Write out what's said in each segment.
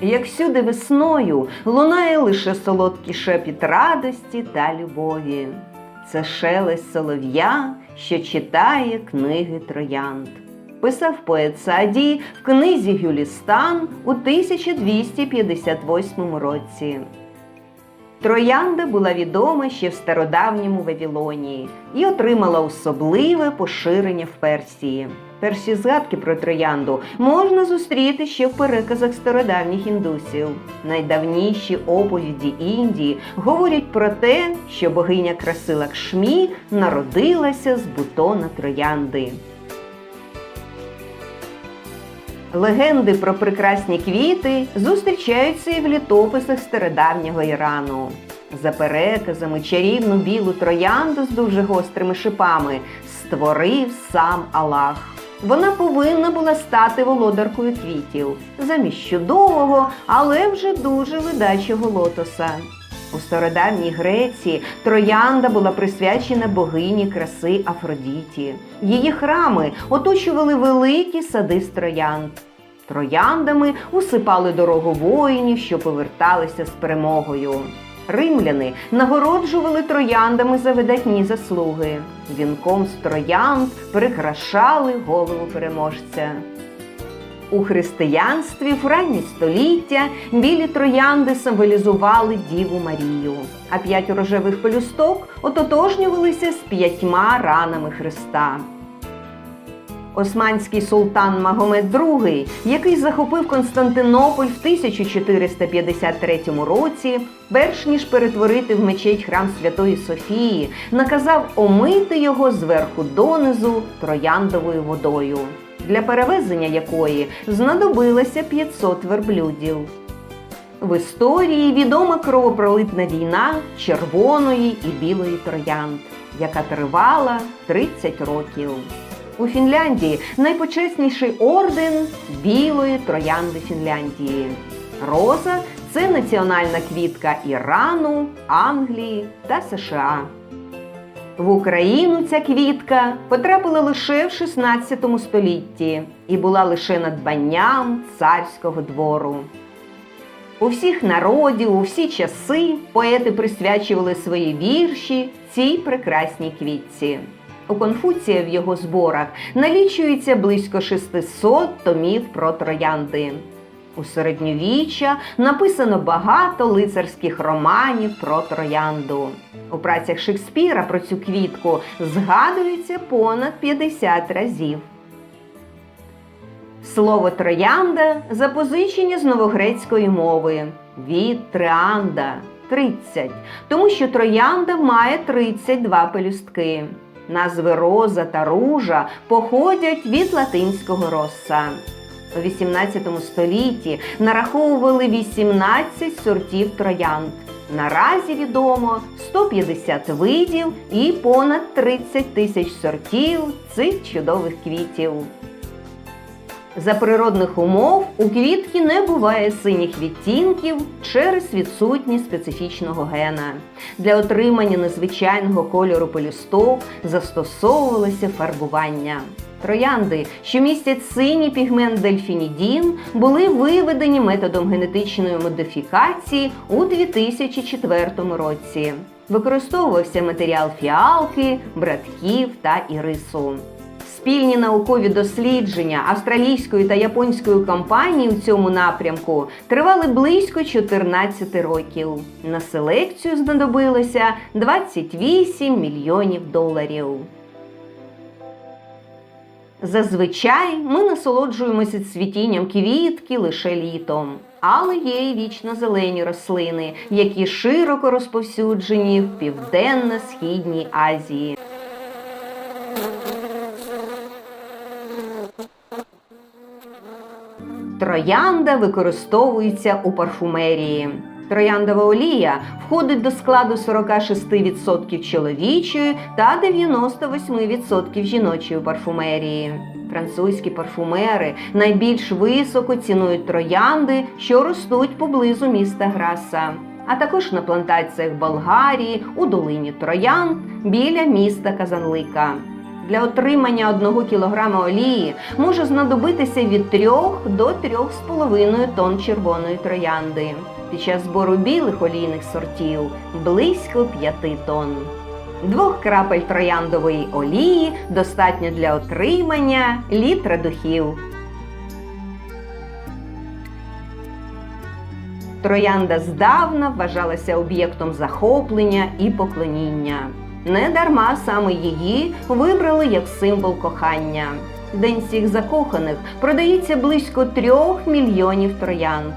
як всюди весною лунає лише солодкий шепіт радості та любові. Це шелест солов'я, що читає книги троянд. Писав поет Сааді в книзі Гюлістан у 1258 році. Троянда була відома ще в стародавньому Вавилонії і отримала особливе поширення в Персії. Перші згадки про троянду можна зустріти ще в переказах стародавніх індусів. Найдавніші оповіді Індії говорять про те, що богиня краси Лакшмі народилася з бутона троянди. Легенди про прекрасні квіти зустрічаються і в літописах стародавнього Ірану. За переказами чарівну білу троянду з дуже гострими шипами створив сам Аллах. Вона повинна була стати володаркою квітів замість чудового, але вже дуже видачого лотоса. У стародавній Греції троянда була присвячена богині краси Афродіті. Її храми оточували великі сади з троянд. Трояндами усипали дорогу воїнів, що поверталися з перемогою. Римляни нагороджували трояндами за видатні заслуги. Вінком з троянд прикрашали голову переможця. У християнстві в ранні століття білі троянди символізували Діву Марію, а п'ять рожевих пелюсток ототожнювалися з п'ятьма ранами Христа. Османський султан Магомед II, який захопив Константинополь в 1453 році, перш ніж перетворити в мечеть храм Святої Софії, наказав омити його зверху донизу трояндовою водою, для перевезення якої знадобилося 500 верблюдів. В історії відома кровопролитна війна червоної і білої троянд, яка тривала 30 років. У Фінляндії найпочесніший орден білої троянди Фінляндії. Роза це національна квітка Ірану, Англії та США. В Україну ця квітка потрапила лише в 16 столітті і була лише надбанням царського двору. У всіх народів, у всі часи поети присвячували свої вірші цій прекрасній квітці. У Конфуція в його зборах налічується близько 600 томів про троянди. У середньовіччя написано багато лицарських романів про троянду. У працях Шекспіра про цю квітку згадується понад 50 разів. Слово троянда запозичення з новогрецької мови від трианда 30, тому що троянда має 32 пелюстки. Назви роза та ружа походять від латинського роса. У 18 столітті нараховували 18 сортів троянд. Наразі відомо 150 видів і понад 30 тисяч сортів цих чудових квітів. За природних умов у квітки не буває синіх відтінків через відсутність специфічного гена. Для отримання незвичайного кольору пелюсток застосовувалося фарбування. Троянди, що містять синій пігмент дельфінідін, були виведені методом генетичної модифікації у 2004 році. Використовувався матеріал фіалки, братків та ірису. Спільні наукові дослідження австралійської та японської компанії в цьому напрямку тривали близько 14 років. На селекцію знадобилося 28 мільйонів доларів. Зазвичай ми насолоджуємося цвітінням квітки лише літом. Але є й вічно зелені рослини, які широко розповсюджені в південно-східній Азії. Троянда використовується у парфумерії. Трояндова олія входить до складу 46% чоловічої та 98% жіночої парфумерії. Французькі парфумери найбільш високо цінують троянди, що ростуть поблизу міста Граса, а також на плантаціях Болгарії у долині Троянд біля міста Казанлика. Для отримання 1 кг олії може знадобитися від 3 до 3,5 тонн червоної троянди. Під час збору білих олійних сортів близько 5 тонн. Двох крапель трояндової олії достатньо для отримання літра духів. Троянда здавна вважалася об'єктом захоплення і поклоніння. Недарма саме її вибрали як символ кохання. День всіх закоханих продається близько трьох мільйонів троянд.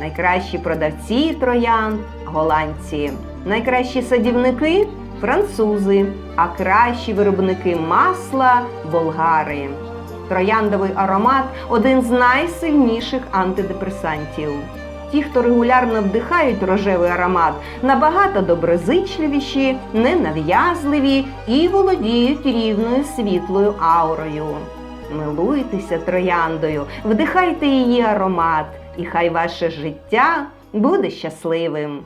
Найкращі продавці троянд голландці, найкращі садівники французи, а кращі виробники масла болгари. Трояндовий аромат один з найсильніших антидепресантів. Ті, хто регулярно вдихають рожевий аромат, набагато доброзичливіші, ненав'язливі і володіють рівною світлою аурою. Милуйтеся трояндою, вдихайте її аромат, і хай ваше життя буде щасливим.